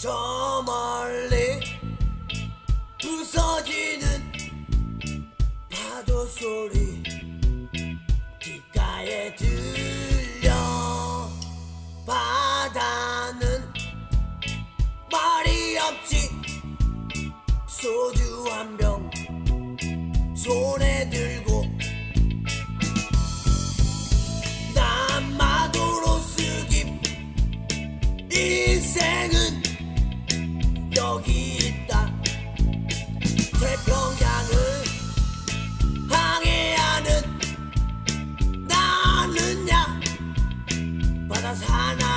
저 멀리 부서지는 파도 소리 귓가에 들려 바다는 말이 없지. 소주 한 병 손에 들고 남마도로 쓰기 인생은 Hannah.